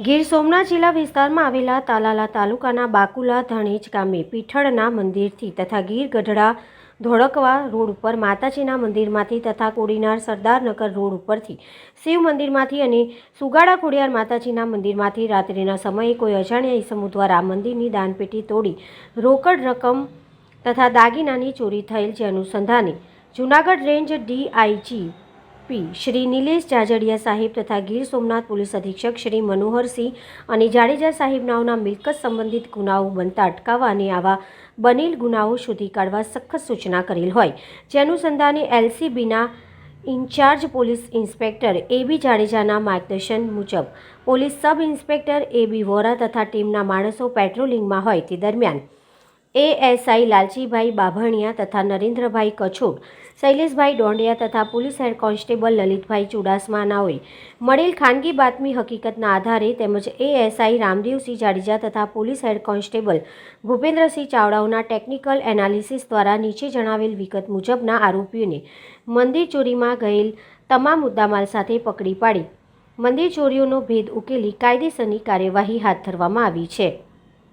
ગીર સોમનાથ જિલ્લા વિસ્તારમાં આવેલા તાલાલા તાલુકાના બાકુલા ધણેજ ગામે પીઠળના મંદિરથી તથા ગીર ગઢડા ધોળકવા રોડ ઉપર માતાજીના મંદિરમાંથી તથા કોડીનાર સરદારનગર રોડ ઉપરથી શિવ મંદિરમાંથી અને સુગાડા ખોડિયાર માતાજીના મંદિરમાંથી રાત્રિના સમયે કોઈ અજાણ્યા ઈસમો દ્વારા મંદિરની દાનપેટી તોડી રોકડ રકમ તથા દાગીનાની ચોરી થયેલ જે અનુસંધાને Junagadh range DIG P Shri Nilesh Jajadiya સાહેબ તથા ગીર સોમનાથ પોલીસ અધિક્ષક શ્રી મનોહરસિંહ અને જાડેજા સાહેબ નાઓના મિલકત સંબંધિત ગુનાઓ બનતા અટકાવવા અને આવા બનેલ ગુનાઓ શોધી કાઢવા સખત સૂચના કરેલ હોય. જે અનુસંધાને એલસીબીના incharge police inspector A B જાડેજાના માર્ગદર્શન મુજબ, police sub inspector A B Vora તથા ટીમના માણસો પેટ્રોલિંગમાં હોય તે દરમિયાન એએસઆઈ લાલજીભાઈ બાભણિયા તથા નરેન્દ્રભાઈ કછોડ, શૈલેષભાઈ ડોંડિયા તથા પોલીસ હેડ કોન્સ્ટેબલ લલિતભાઈ ચુડાસમાનાઓએ મળેલ ખાનગી બાતમી હકીકતના આધારે તેમજ એએસઆઈ રામદેવસિંહ જાડેજા તથા પોલીસ હેડ કોન્સ્ટેબલ ભૂપેન્દ્રસિંહ ચાવડાઓના ટેકનિકલ એનાલિસિસ દ્વારા નીચે જણાવેલ વિગત મુજબના આરોપીઓને મંદિર ચોરીમાં ગયેલ તમામ મુદ્દામાલ સાથે પકડી પાડી. મંદિર ચોરીઓનો ભેદ ઉકેલી કાયદેસરની કાર્યવાહી હાથ ધરવામાં આવી છે.